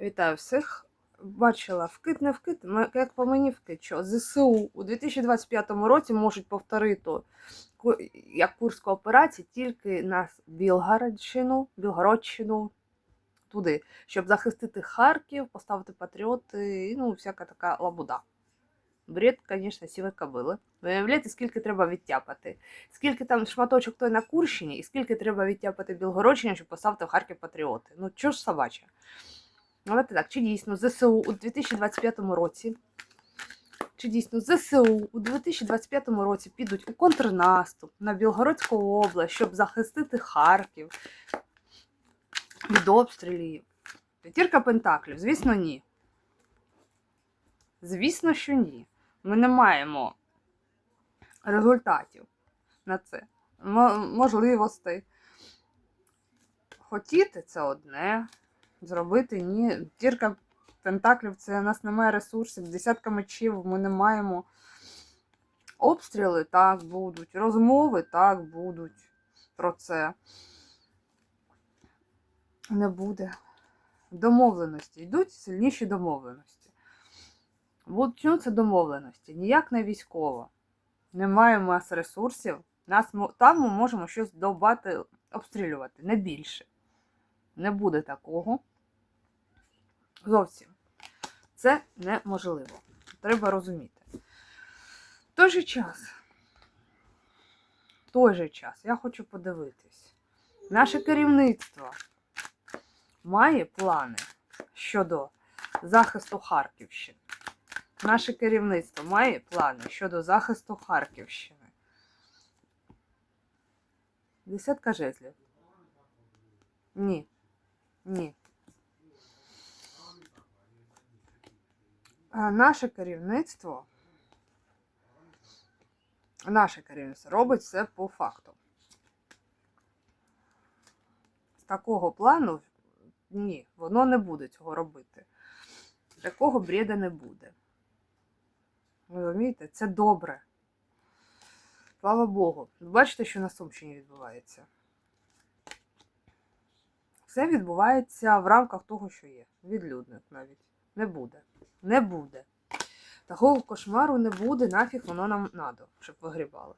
Вітаю всіх. Бачила вкид, не вкид, м- як по мені вкид, що ЗСУ у 2025 році можуть повторити як Курську операцію тільки на Білгородщину, Білгородщину, туди, щоб захистити Харків, поставити патріоти, і ну, всяка така лабуда. Бред, звісно, сіве кобили. Виявляєте, скільки треба відтяпати. Скільки там шматочок той на Курщині, і скільки треба відтяпати Білгородщині, щоб поставити в Харків патріоти. Ну, чого ж собаче? Давайте так, чи дійсно ЗСУ у 2025 році, чи дійсно ЗСУ у 2025 році підуть у контрнаступ на Білгородську область, щоб захистити Харків від обстрілів? П'ятірка Пентаклів, звісно, ні. Звісно, що ні. Ми не маємо результатів на це, мо- можливостей. Хотіти це одне, зробити ні. Тірка Пентаклів це у нас немає ресурсів, десятка мечів ми не маємо. Обстріли так будуть, розмови так будуть про це. Не буде. Домовленості. Йдуть сильніші домовленості. Будуть домовленості. Ніяк не військово. Не маємо нас ресурсів. Нас, там ми можемо щось довбати, обстрілювати, не більше. Не буде такого. Зовсім. Це неможливо. Треба розуміти. В той же час, в той же час, я хочу подивитись. Наше керівництво має плани щодо захисту Харківщини. Наше керівництво має плани щодо захисту Харківщини. Десятка жезлів. Ні. Ні. Наше керівництво. Наше керівництво робить все по факту. З такого плану ні, воно не буде цього робити. Такого бреда не буде. Ви Розумієте, це добре. Слава Богу. Бачите, що на Сумщині відбувається. Все відбувається в рамках того, що є. Відлюдник навіть. Не буде. Не буде. Такого кошмару не буде, нафіг воно нам надо, щоб вигрібали.